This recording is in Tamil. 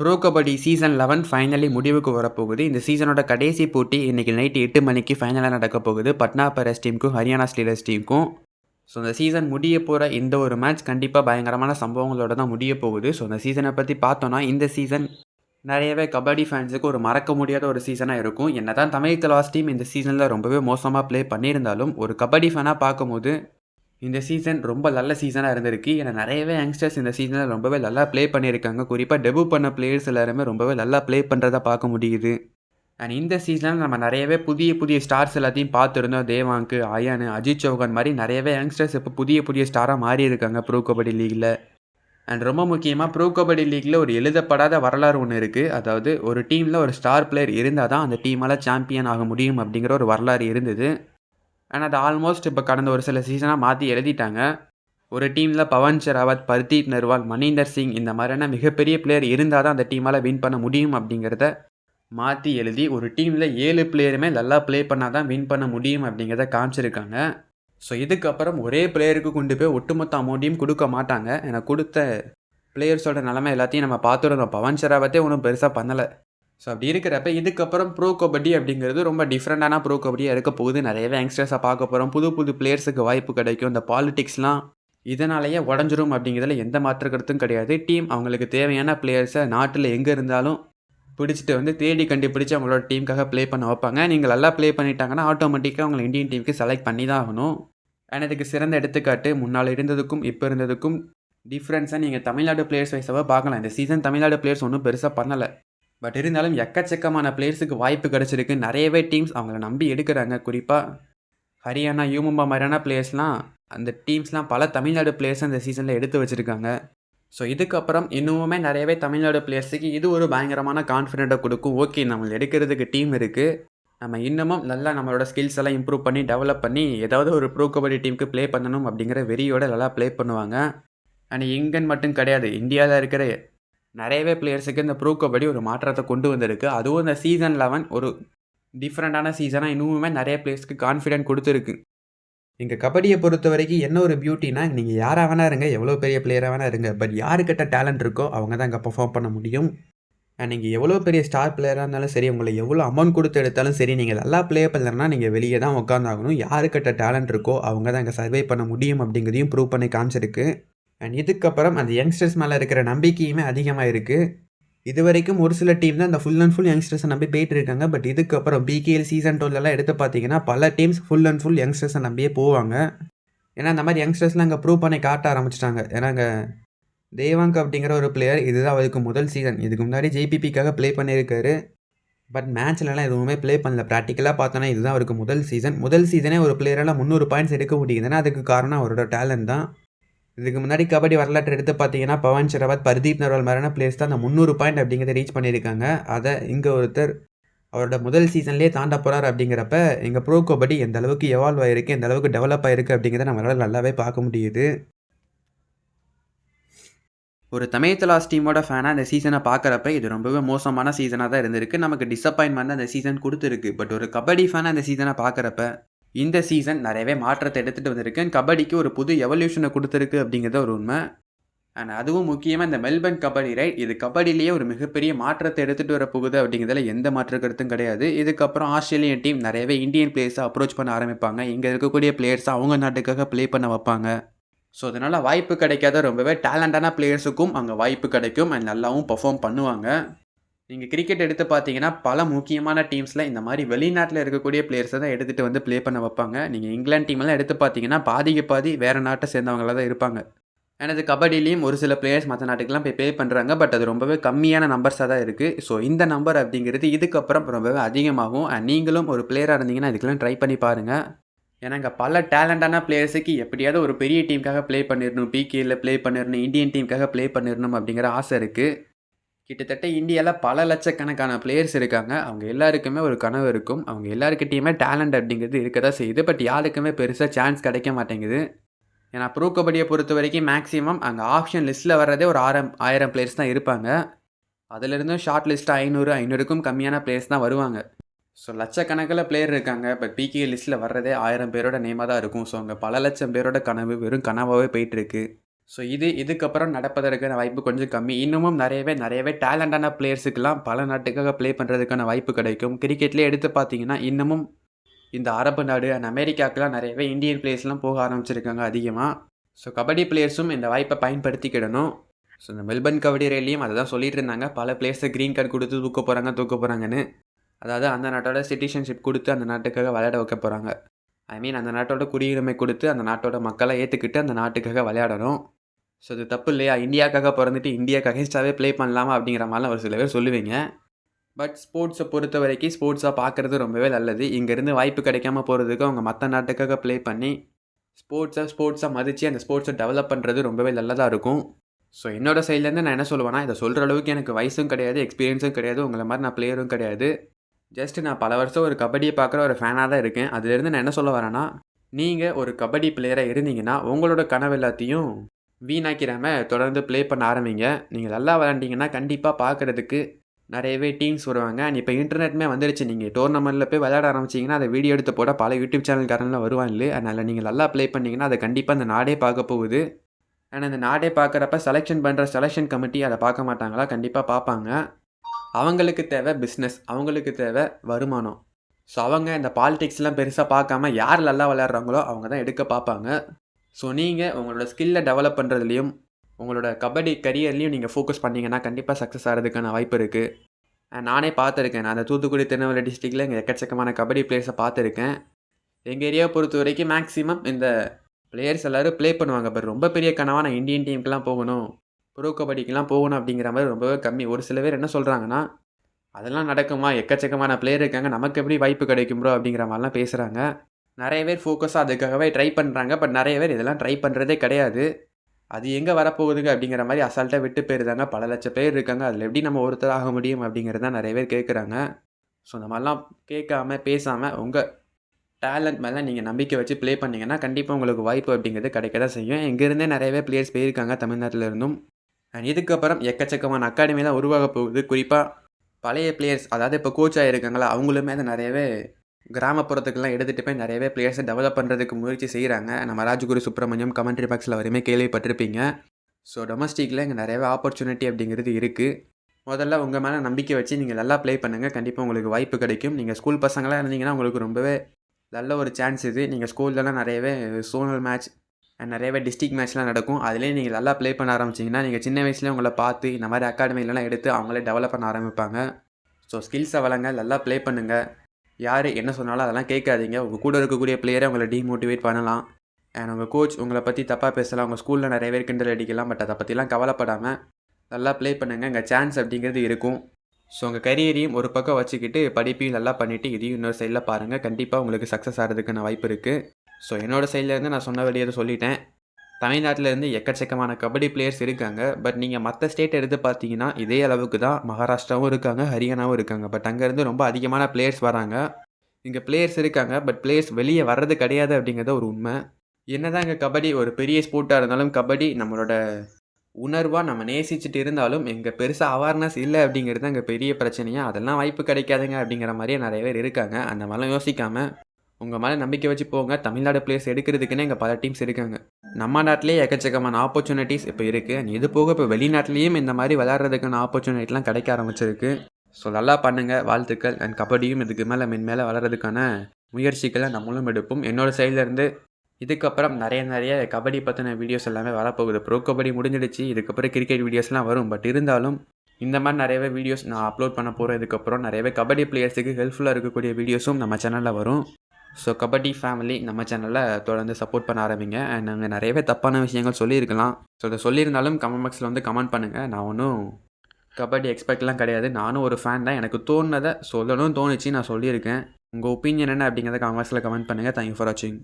Bro kabaddi season eleven finally முடிவுக்கு வரப்போகுது. இந்த சீசனோட கடைசி போட்டி இன்றைக்கி நைட்டு எட்டு மணிக்கு ஃபைனலாக நடக்க போகுது. பட்னா பரஸ் டீமுக்கும் ஹரியானா ஸ்டீலர்ஸ் டீமுக்கும். ஸோ இந்த சீசன் முடிய போகிற இந்த ஒரு மேட்ச் கண்டிப்பாக பயங்கரமான சம்பவங்களோட தான் முடிய போகுது. ஸோ இந்த சீசனை பற்றி பார்த்தோன்னா இந்த சீசன் நிறையவே கபடி ஃபேன்ஸுக்கு ஒரு மறக்க முடியாத ஒரு சீசனாக இருக்கும். என்ன தான் தமிழ் கலாஸ் டீம் இந்த சீசனில் ரொம்பவே மோசமாக ப்ளே பண்ணியிருந்தாலும் ஒரு கபடி ஃபேனாக பார்க்கும்போது இந்த சீசன் ரொம்ப நல்ல சீசனாக இருந்திருக்கு. ஏன்னா நிறையவே யங்ஸ்டர்ஸ் இந்த சீசனில் ரொம்பவே நல்லா ப்ளே பண்ணியிருக்காங்க. குறிப்பாக டெபு பண்ண பிளேயர்ஸ் எல்லாருமே ரொம்பவே நல்லா ப்ளே பண்ணுறதா பார்க்க முடியுது. அண்ட் இந்த சீசனில் நம்ம நிறையவே புதிய புதிய ஸ்டார்ஸ் எல்லாத்தையும் பார்த்துருந்தோம். தேவாங்கு அயன் அஜித் சௌகான் மாதிரி நிறையவே யங்ஸ்டர்ஸ் இப்போ புதிய புதிய ஸ்டாராக மாறி இருக்காங்க ப்ரோ கபடி லீகில் அண்ட் ரொம்ப முக்கியமாக ப்ரோ கபடி லீக்கில் ஒரு எழுதப்படாத வரலாறு ஒன்று இருக்குது அதாவது ஒரு டீமில் ஒரு ஸ்டார் பிளேயர் இருந்தால் தான் அந்த டீமால் சாம்பியன் ஆக முடியும் அப்படிங்கிற ஒரு வரலாறு இருந்தது. ஆனால் அது ஆல்மோஸ்ட் இப்போ கடந்த ஒரு சில சீசனாக மாற்றி எழுதிட்டாங்க. ஒரு டீமில் பவன் ஷெராவத் பர்தீப் நர்வால் மணீந்தர் சிங் இந்த மாதிரியான மிகப்பெரிய பிளேயர் இருந்தால் தான் அந்த டீமால் வின் பண்ண முடியும் அப்படிங்கிறத மாற்றி எழுதி ஒரு டீமில் ஏழு பிளேயருமே நல்லா ப்ளே பண்ணால் தான் வின் பண்ண முடியும் அப்படிங்கிறத காமிச்சிருக்காங்க. ஸோ இதுக்கப்புறம் ஒரே பிளேயருக்கு கொண்டு போய் ஒட்டுமொத்த அமௌண்ட்டையும் கொடுக்க மாட்டாங்க. எனக்கு கொடுத்த பிளேயர்ஸோட நிலமை எல்லாத்தையும் நம்ம பார்த்துருந்தோம் பவன் ஷெராவத்தே ஒன்றும் பெருசாக பண்ணலை. ஸோ அப்படி இருக்கிறப்ப இதுக்கப்புறம் ப்ரோ கபடி அப்படிங்கிறது ரொம்ப டிஃப்ரெண்டான ப்ரோ கபடியாக இருக்க போகுது. நிறையவே யங்ஸ்டர்ஸாக பார்க்க போகிறோம் புது புது பிளேயர்ஸுக்கு வாய்ப்பு கிடைக்கும். இந்த பாலிடிக்ஸ்லாம் இதனாலேயே உடஞ்சிரும் அப்படிங்கிறதுல எந்த மாற்று கருத்தும் கிடையாது. டீம் அவங்களுக்கு தேவையான பிளேயர்ஸை நாட்டில் எங்கே இருந்தாலும் பிடிச்சிட்டு வந்து தேடி கண்டுபிடிச்சி அவங்களோட டீமுக்காக ப்ளே பண்ண வைப்பாங்க. நீங்கள் நல்லா ப்ளே பண்ணிட்டாங்கன்னா ஆட்டோமேட்டிக்காக அவங்களை இந்தியன் டீமுக்கு செலக்ட் பண்ணி தான் ஆகணும். அண்ட் இதுக்கு சிறந்த எடுத்துக்காட்டு முன்னால் இருந்ததுக்கும் இப்போ இருந்ததுக்கும் டிஃப்ரென்ஸாக நீங்கள் தமிழ்நாடு பிளேயர்ஸ் வைஸாக பார்க்கலாம். இந்த சீசன் தமிழ்நாடு பிளேயர்ஸ் ஒன்றும் பெருசாக பண்ணலை. பட் இருந்தாலும் எக்கச்சக்கமான பிளேயர்ஸுக்கு வாய்ப்பு கிடச்சிருக்கு. நிறையவே டீம்ஸ் அவங்கள நம்பி எடுக்கிறாங்க. குறிப்பாக ஹரியானா யூமும்பா மாதிரியான பிளேயர்ஸ்லாம் அந்த டீம்ஸ்லாம் பல தமிழ்நாடு பிளேயர்ஸ் அந்த சீசனில் எடுத்து வச்சுருக்காங்க. ஸோ இதுக்கப்புறம் இன்னுமே நிறையவே தமிழ்நாடு பிளேயர்ஸுக்கு இது ஒரு பயங்கரமான கான்ஃபிடென்ட்டை கொடுக்கும். ஓகே நம்ம எடுக்கிறதுக்கு டீம் இருக்குது நம்ம இன்னமும் நல்லா நம்மளோட ஸ்கில்ஸ் எல்லாம் இம்ப்ரூவ் பண்ணி டெவலப் பண்ணி ஏதாவது ஒரு ப்ரோ கபடி டீமுக்கு ப்ளே பண்ணணும் அப்படிங்கிற வெறியோட நல்லா ப்ளே பண்ணுவாங்க. அண்ட் இங்கன் மட்டும் கிடையாது. இந்தியாவில் இருக்கிற நிறையவே பிளேயர்ஸுக்கு இந்த ப்ரோ கபடி ஒரு மாற்றத்தை கொண்டு வந்திருக்கு. அதுவும் இந்த சீசன் லெவன் ஒரு டிஃப்ரெண்ட்டான சீசனாக இன்னுமே நிறைய பிளேயர்ஸ்க்கு கான்ஃபிடென்ட் கொடுத்துருக்கு. இங்கே கபடியை பொறுத்த வரைக்கும் என்ன ஒரு பியூட்டினா நீங்கள் யாராக வேணா இருங்க எவ்வளோ பெரிய பிளேயராக வேணா இருங்க பட் யாருக்கிட்ட டேலண்ட் இருக்கோ அவங்க தான் இங்கே பர்ஃபார்ம் பண்ண முடியும். அண்ட் நீங்கள் எவ்வளோ பெரிய ஸ்டார் பிளேயராக இருந்தாலும் சரி உங்களை எவ்வளோ அமௌண்ட் கொடுத்து எடுத்தாலும் சரி நீங்கள் நல்லா ப்ளே பண்ணலன்னா நீங்கள் வெளியே தான் உட்காந்தாகணும் யாருக்கிட்ட டேலண்ட் இருக்கோ அவங்க தான் இங்கே சர்வே பண்ண முடியும் அப்படிங்கிறதையும் ப்ரூவ் பண்ணி காமிச்சிருக்கு. அண்ட் இதுக்கப்புறம் அந்த யங்ஸ்டர்ஸ் மேலே இருக்கிற நம்பிக்கையுமே அதிகமாக இருக்குது இது வரைக்கும் ஒரு சில டீம் தான் அந்த ஃபுல் அண்ட் ஃபுல் யங்ஸ்டர்ஸை நம்பி போயிட்டு இருக்காங்க. பட் இதுக்கப்புறம் பிகேஎல் சீசன் டூலெலாம் எடுத்து பார்த்தீங்கன்னா பல டீம்ஸ் ஃபுல் அண்ட் ஃபுல் யங்ஸ்டர்ஸை நம்பியே போவாங்க. ஏன்னா அந்த மாதிரி யங்ஸ்டர்ஸ்லாம் அங்கே ப்ரூவ் பண்ணி காட்ட ஆரம்பிச்சிட்டாங்க. ஏன்னா அங்கே தேவாங்க் அப்படிங்கிற ஒரு பிளேயர் இதுதான் அவருக்கு முதல் சீசன் இதுக்கு முன்னாடி ஜேபிபிக்காக ப்ளே பண்ணியிருக்காரு. பட் மேட்ச்லலாம் எதுவுமே ப்ளே பண்ணல. ப்ராக்டிக்கலாக பார்த்தோன்னா இதுதான் அவருக்கு முதல் சீசன் முதல் சீசனே ஒரு பிளேயரெல்லாம் முந்நூறு பாயிண்ட்ஸ் எடுக்க முடியுதுன்னா அதுக்கு காரணம் அவரோட டேலண்ட் தான். இதுக்கு முன்னாடி கபடி வரலாற்று எடுத்து பார்த்தீங்கன்னா பவன் ஷெராவத் பர்தீப் நர்வால் மாதிரியான பிளேஸ் தான் அந்த முந்நூறு பாயிண்ட் அப்படிங்கிறத ரீச் பண்ணியிருக்காங்க. அதை இங்கே ஒருத்தர் அவரோட முதல் சீசன்லேயே தாண்ட போகிறார் அப்படிங்கிறப்ப எங்கள் ப்ரோ கபடி எந்த அளவுக்கு எவால்வ் ஆகிருக்கு எந்த அளவுக்கு டெவலப் ஆகிருக்கு அப்படிங்கிறத நம்மளால் நல்லாவே பார்க்க முடியுது. ஒரு தமிழ் தலாஸ் டீமோட ஃபேனாக இந்த சீசனை பார்க்குறப்ப இது ரொம்பவே மோசமான சீசனாக தான் இருந்திருக்கு. நமக்கு டிசப்பாயின்மெண்ட் அந்த சீசன் கொடுத்துருக்கு. பட் ஒரு கபடி ஃபேனாக இந்த சீசனை பார்க்குறப்ப இந்த சீசன் நிறையவே மாற்றத்தை எடுத்துகிட்டு வந்திருக்கு. கபடிக்கு ஒரு புது எவல்யூஷனை கொடுத்துருக்கு அப்படிங்கிறத ஒரு உண்மை. அண்ட் அதுவும் முக்கியமாக இந்த மெல்பர்ன் கபடி ரைட் இது கபடிலேயே ஒரு மிகப்பெரிய மாற்றத்தை எடுத்துகிட்டு வர போகுது அப்படிங்கிறதுல எந்த மாற்று கருத்தும் கிடையாது. இதுக்கப்புறம் ஆஸ்திரேலியன் டீம் நிறையவே இந்தியன் பிளேயர்ஸை அப்ரோச் பண்ண ஆரம்பிப்பாங்க. இங்கே இருக்கக்கூடிய பிளேயர்ஸை அவங்க நாட்டுக்காக ப்ளே பண்ண வைப்பாங்க. ஸோ அதனால் வாய்ப்பு கிடைக்காத ரொம்பவே டேலண்டான பிளேயர்ஸுக்கும் அங்கே வாய்ப்பு கிடைக்கும். அண்ட் நல்லாவும் பர்ஃபார்ம் பண்ணுவாங்க. நீங்கள் கிரிக்கெட் எடுத்து பார்த்தீங்கன்னா பல முக்கியமான டீம்ஸில் இந்த மாதிரி வெளிநாட்டில் இருக்கக்கூடிய பிளேயர்ஸை தான் எடுத்துகிட்டு வந்து ப்ளே பண்ண வைப்பாங்க. நீங்கள் இங்கிலாந்து டீம்லாம் எடுத்து பார்த்தீங்கன்னா பாதிக்கு பாதி வேறு நாட்டை சேர்ந்தவங்களாக தான் இருப்பாங்க. எனது கபடிலையும் ஒரு சில பிளேயர்ஸ் மற்ற நாட்டுக்கெலாம் போய் ப்ளே பண்ணுறாங்க பட் அது ரொம்பவே கம்மியான நம்பர்ஸாக தான் இருக்குது ஸோ இந்த நம்பர் அப்படிங்கிறது இதுக்கப்புறம் ரொம்பவே அதிகமாகும். அண்ட் நீங்களும் ஒரு பிளேயராக இருந்தீங்கன்னா இதுக்கெல்லாம் ட்ரை பண்ணி பாருங்கள் ஏன்னா இங்கே பல டேலண்டான பிளேயர்ஸுக்கு எப்படியாவது ஒரு பெரிய டீமுக்காக ப்ளே பண்ணிடணும் பிகேயில் ப்ளே பண்ணிடணும் இந்தியன் டீமுக்காக ப்ளே பண்ணிடணும் அப்படிங்கிற ஆசை இருக்குது கிட்டத்தட்ட இந்தியாவில் பல லட்சக்கணக்கான பிளேயர்ஸ் இருக்காங்க. அவங்க எல்லாருக்குமே ஒரு கனவு இருக்கும். அவங்க எல்லாருக்கிட்டேயுமே டேலண்ட் அப்படிங்கிறது இருக்க தான் செய்யுது. பட் யாருக்குமே பெருசாக சான்ஸ் கிடைக்க மாட்டேங்குது. ஏன்னா ப்ரோ கபடியை பொறுத்த வரைக்கும் மேக்ஸிமம் அங்கே ஆப்ஷன் லிஸ்ட்டில் வர்றதே ஒரு ஆயிரம் ஆயிரம் பிளேயர்ஸ் தான் இருப்பாங்க. அதிலிருந்தும் ஷார்ட் லிஸ்ட்டு ஐநூறு ஐநூறுக்கும் கம்மியான பிளேயர்ஸ் தான் வருவாங்க. ஸோ லட்சக்கணக்கில் பிளேயர் இருக்காங்க. பட் பிகே லிஸ்ட்டில் வர்றதே ஆயிரம் பேரோட நேமாக தான் இருக்கும். ஸோ அங்கே பல லட்சம் பேரோட கனவு வெறும் கனவாகவே போயிட்டுருக்கு. ஸோ இது இதுக்கப்புறம் நடப்பதற்கான வாய்ப்பு கொஞ்சம் கம்மி. இன்னமும் நிறையவே நிறையவே டேலண்டான பிளேயர்ஸுக்கெல்லாம் பல நாட்டுக்காக ப்ளே பண்ணுறதுக்கான வாய்ப்பு கிடைக்கும். கிரிக்கெட்லேயே எடுத்து பார்த்தீங்கன்னா இன்னமும் இந்த அரபு நாடு அண்ட் அமெரிக்காக்கெலாம் நிறையவே இந்தியன் பிளேயர்ஸ்லாம் போக ஆரம்பிச்சிருக்காங்க அதிகமாக ஸோ கபடி பிளேயர்ஸும் இந்த வாய்ப்பை பயன்படுத்திக்கிடணும். ஸோ இந்த மெல்பர்ன் கபடி ரேலியும் அதை தான் சொல்லிட்டு இருந்தாங்க. பல பிளேயர்ஸை க்ரீன் கார்டு கொடுத்து தூக்க போகிறாங்க தூக்க போகிறாங்கன்னு அதாவது அந்த நாட்டோட சிட்டிசன்ஷிப் கொடுத்து அந்த நாட்டுக்காக விளையாட வைக்க போகிறாங்க ஐ மீன் அந்த நாட்டோட குடியுரிமை கொடுத்து அந்த நாட்டோட மக்களை ஏற்றுக்கிட்டு அந்த நாட்டுக்காக விளையாடணும். ஸோ அது தப்பு இல்லையா? இந்தியாக்காக பிறந்துட்டு இந்தியாவுக்கு அகேன்ஸ்டாகவே ப்ளே பண்ணலாமா அப்படிங்கிற மாதிரிலாம் ஒரு சில பேர் சொல்லுவீங்க. பட் ஸ்போர்ட்ஸை பொறுத்த வரைக்கும் ஸ்போர்ட்ஸாக பார்க்குறது ரொம்பவே நல்லது. இங்கேருந்து வாய்ப்பு கிடைக்காம போகிறதுக்கு அவங்க மற்ற நாட்டுக்காக ப்ளே பண்ணி ஸ்போர்ட்ஸை ஸ்போர்ட்ஸாக மதித்து அந்த ஸ்போர்ட்ஸை டெவலப் பண்ணுறது ரொம்பவே நல்லதாக இருக்கும். ஸோ என்னோட சைட்லேருந்து நான் என்ன சொல்லுவேன்னா இதை சொல்கிற அளவுக்கு எனக்கு வயசும் கிடையாது எக்ஸ்பீரியன்ஸும் கிடையாது உங்களை மாதிரி நான் பிளேயரும் கிடையாது. ஜஸ்ட் நான் பல வருஷம் ஒரு கபடியை பார்க்குற ஒரு ஃபேனாக தான் இருக்கேன். அதுலேருந்து நான் என்ன சொல்ல வரேன்னா நீங்கள் ஒரு கபடி பிளேயராக இருந்தீங்கன்னா உங்களோட கனவு எல்லாத்தையும் வீணாக்கிறாம தொடர்ந்து ப்ளே பண்ண ஆரம்பிங்க. நீங்கள் நல்லா விளாண்டிங்கன்னா கண்டிப்பாக பார்க்குறதுக்கு நிறையவே டீம்ஸ் வருவாங்க. அண்ட் இப்போ இன்டர்நெட்டுமே வந்துருச்சு. நீங்கள் டோர்னமெண்ட்டில் போய் விளையாட ஆரம்பிச்சிங்கன்னா அதை வீடியோ எடுத்து போட பல யூடியூப் சேனல்காரன்லாம் வருவாங்க அதனால் நீங்கள் நல்லா ப்ளே பண்ணிங்கன்னா அதை கண்டிப்பாக அந்த நாடே பார்க்க போகுது. அண்ட் அந்த நாடே பார்க்குறப்ப செலெக்ஷன் பண்ணுற செலெக்ஷன் கமிட்டி அதை பார்க்க மாட்டாங்களா? கண்டிப்பாக பார்ப்பாங்க. அவங்களுக்கு தேவை பிஸ்னஸ் அவங்களுக்கு தேவை வருமானம். ஸோ அவங்க இந்த பாலிடிக்ஸ்லாம் பெருசாக பார்க்காம யார் நல்லா விளையாடுறாங்களோ அவங்க தான் எடுக்க பார்ப்பாங்க. ஸோ நீங்கள் உங்களோட ஸ்கில்லை டெவலப் பண்ணுறதுலையும் உங்களோட கபடி கரியர்லேயும் நீங்கள் ஃபோக்கஸ் பண்ணிங்கன்னா கண்டிப்பாக சக்ஸஸ் ஆகிறதுக்கான வாய்ப்பு இருக்குது நானே பார்த்துருக்கேன். நான் அந்த தூத்துக்குடி திருநெல்வேலி டிஸ்ட்ரிக்டில் இங்கே எக்கச்சக்கமான கபடி பிளேயர்ஸை பார்த்துருக்கேன். எங்கள் ஏரியாவை பொறுத்த வரைக்கும் மேக்ஸிமம் இந்த பிளேயர்ஸ் எல்லோரும் ப்ளே பண்ணுவாங்க. பட் ரொம்ப பெரிய கனவாக நான் இந்தியன் டீமுக்கெலாம் போகணும். ப்ரோ கபடிக்கெலாம் போகணும் அப்படிங்கிற மாதிரி ரொம்பவே கம்மி. ஒரு சில பேர் என்ன சொல்கிறாங்கன்னா அதெல்லாம் நடக்குமா எக்கச்சக்கமான பிளேயர் இருக்காங்க. நமக்கு எப்படி வாய்ப்பு கிடைக்கும் ப்ரோ அப்படிங்கிற மாதிரிலாம் பேசுகிறாங்க நிறைய பேர் ஃபோக்கஸாக அதுக்காகவே ட்ரை பண்ணுறாங்க பட் நிறைய பேர் இதெல்லாம் ட்ரை பண்ணுறதே கிடையாது. அது எங்கே வரப்போகுதுங்க அப்படிங்கிற மாதிரி அசால்ட்டாக விட்டு போயிருந்தாங்க. பல லட்சம் பேர் இருக்காங்க. அதில் எப்படி நம்ம ஒருத்தர் ஆக முடியும் அப்படிங்கிறத நிறைய பேர் கேட்குறாங்க ஸோ இந்த மாதிரிலாம் கேட்காம பேசாமல் உங்கள் டேலண்ட் மேலே நீங்கள் நம்பிக்கை வச்சு ப்ளே பண்ணிங்கன்னா கண்டிப்பாக உங்களுக்கு வாய்ப்பு அப்படிங்கிறது கிடைக்க தான் செய்யும். இங்கேருந்தே நிறையவே பிளேயர்ஸ் போயிருக்காங்க தமிழ்நாட்டில் இருந்தும். அண்ட் இதுக்கப்புறம் எக்கச்சக்கமான அகாடமி தான் உருவாக போகுது. குறிப்பாக பழைய பிளேயர்ஸ் அதாவது இப்போ கோச் ஆகிருக்காங்களா அவங்களுமே அதை நிறையவே கிராமப்புறத்துக்கெல்லாம் எடுத்துகிட்டு போய் நிறையவே பிளேயர்ஸை டெவலப் பண்ணுறதுக்கு முயற்சி செய்கிறாங்க நம்ம ராஜகுரு சுப்பிரமணியம் கமெண்ட்ரி பாக்ஸில் வரையுமே கேள்விப்பட்டிருப்பீங்க. ஸோ டொமஸ்டிக்கில் இங்கே நிறையவே ஆப்பர்ச்சுனிட்டி அப்படிங்கிறது இருக்குது முதல்ல உங்கள் மேலே நம்பிக்கை வச்சு நீங்கள் நல்லா ப்ளே பண்ணுங்கள் கண்டிப்பாக உங்களுக்கு வாய்ப்பு கிடைக்கும். நீங்கள் ஸ்கூல் பசங்களாக இருந்தீங்கன்னா உங்களுக்கு ரொம்பவே நல்ல ஒரு சான்ஸ் இது. நீங்கள் ஸ்கூல்லலாம் நிறையவே சோனல் மேட்ச் அண்ட் நிறையவே டிஸ்ட்ரிக் மேட்ச்லாம் நடக்கும். அதிலே நீங்கள் நல்லா ப்ளே பண்ண ஆரம்பிச்சிங்கன்னா நீங்கள் சின்ன வயசுலேயே உங்களை பார்த்து இந்த மாதிரி அகாடமிலலாம் எடுத்து அவங்களே டெவலப் பண்ண ஆரம்பிப்பாங்க. ஸோ ஸ்கில்ஸை வளங்க நல்லா ப்ளே பண்ணுங்கள் யார் என்ன சொன்னாலும் அதெல்லாம் கேட்காதீங்க. உங்கள் கூட இருக்கக்கூடிய பிளேயரை உங்களை டிமோட்டிவேட் பண்ணலாம். அண்ட் உங்கள் கோச் உங்களை பற்றி தப்பாக பேசலாம். உங்கள் ஸ்கூலில் நிறைய பேர் கிண்டல் அடிக்கலாம். பட் அதை பற்றிலாம் கவலைப்படாமல் நல்லா ப்ளே பண்ணுங்கள் இங்கே சான்ஸ் அப்படிங்கிறது இருக்கும். ஸோ உங்கள் கரியரையும் ஒரு பக்கம் வச்சுக்கிட்டு படிப்பையும் நல்லா பண்ணிவிட்டு இதையும் இன்னொரு சைடில் பாருங்கள் கண்டிப்பாக உங்களுக்கு சக்ஸஸ் ஆகிறதுக்கான வாய்ப்பு இருக்குது ஸோ என்னோடய சைட்லேருந்து நான் சொன்ன வெளியே சொல்லிட்டேன். தமிழ்நாட்டிலேருந்து எக்கச்சக்கமான கபடி பிளேயர்ஸ் இருக்காங்க. பட் நீங்கள் மற்ற ஸ்டேட் எடுத்து பார்த்தீங்கன்னா இதே அளவுக்கு தான் மகாராஷ்டிராவும் இருக்காங்க ஹரியானாவும் இருக்காங்க. பட் அங்கேருந்து ரொம்ப அதிகமான பிளேயர்ஸ் வராங்க. இங்கே பிளேயர்ஸ் இருக்காங்க பட் பிளேயர்ஸ் வெளியே வர்றது கிடையாது அப்படிங்கிறது ஒரு உண்மை. என்னதான் இங்கே கபடி ஒரு பெரிய ஸ்போர்ட்டாக இருந்தாலும் கபடி நம்மளோட உணர்வாக நம்ம நேசிச்சுட்டு இருந்தாலும் எங்கள் பெருசாக அவேர்னஸ் இல்லை அப்படிங்கிறது அங்கே பெரிய பிரச்சனையாக அதெல்லாம் வாய்ப்பு கிடைக்காதுங்க அப்படிங்கிற மாதிரியே நிறைய பேர் இருக்காங்க. அந்த மாதிரிலாம் யோசிக்காமல் உங்கள் மேலே நம்பிக்கை வச்சு போங்க. தமிழ்நாடு பிளேயர்ஸ் எடுக்கிறதுக்குன்னு இங்கே பல டீம்ஸ் இருக்காங்க. நம்ம நாட்டிலேயே எக்கச்சக்கமான ஆப்பர்ச்சுனிட்டிஸ் இப்போ இருக்குது அண்ட் இது போக இப்போ வெளிநாட்டிலையும் இந்த மாதிரி விளையாடுறதுக்கான ஆப்பர்ச்சுனிட்டிலாம் கிடைக்க ஆரம்பிச்சிருக்கு. ஸோ நல்லா பண்ணுங்கள் வாழ்த்துக்கள். அண்ட் கபடியும் இதுக்கு மேலே மென்மேலே வளர்கிறதுக்கான முயற்சிகளை நம்மளும் எடுப்போம். என்னோடய சைட்லேருந்து இதுக்கப்புறம் நிறைய நிறைய கபடி பற்றின வீடியோஸ் எல்லாமே வரப்போகுது. ப்ரோ கபடி முடிஞ்சிடுச்சு. இதுக்கப்புறம் கிரிக்கெட் வீடியோஸ்லாம் வரும். பட் இருந்தாலும் இந்த மாதிரி நிறையவே வீடியோஸ் நான் அப்லோட் பண்ண போகிறேன் இதுக்கப்புறம் நிறையவே கபடி பிளேயர்ஸுக்கு ஹெல்ப்ஃபுல்லாக இருக்கக்கூடிய வீடியோஸும் நம்ம சேனலில் வரும். ஸோ கபடி ஃபேமிலி நம்ம சேனலில் தொடர்ந்து சப்போர்ட் பண்ண ஆரம்பிங்க. அண்ட் நாங்கள் நிறையவே தப்பான விஷயங்கள் சொல்லியிருக்கலாம். ஸோ அதை சொல்லியிருந்தாலும் கமெண்ட் பாக்ஸில் வந்து கமெண்ட் பண்ணுங்கள் நான் ஒன்றும் கபடி எக்ஸ்பெக்ட்லாம் கிடையாது. நானும் ஒரு ஃபேன் தான். எனக்கு தோணுனதை சொல்லணும்னு தோணுச்சு. நான் சொல்லியிருக்கேன். உங்கள் ஒப்பீனியன் என்ன அப்படிங்கிறத கமெண்ட் பாக்ஸில் கமெண்ட் பண்ணுங்கள் தேங்க்யூ ஃபார் வாட்சிங்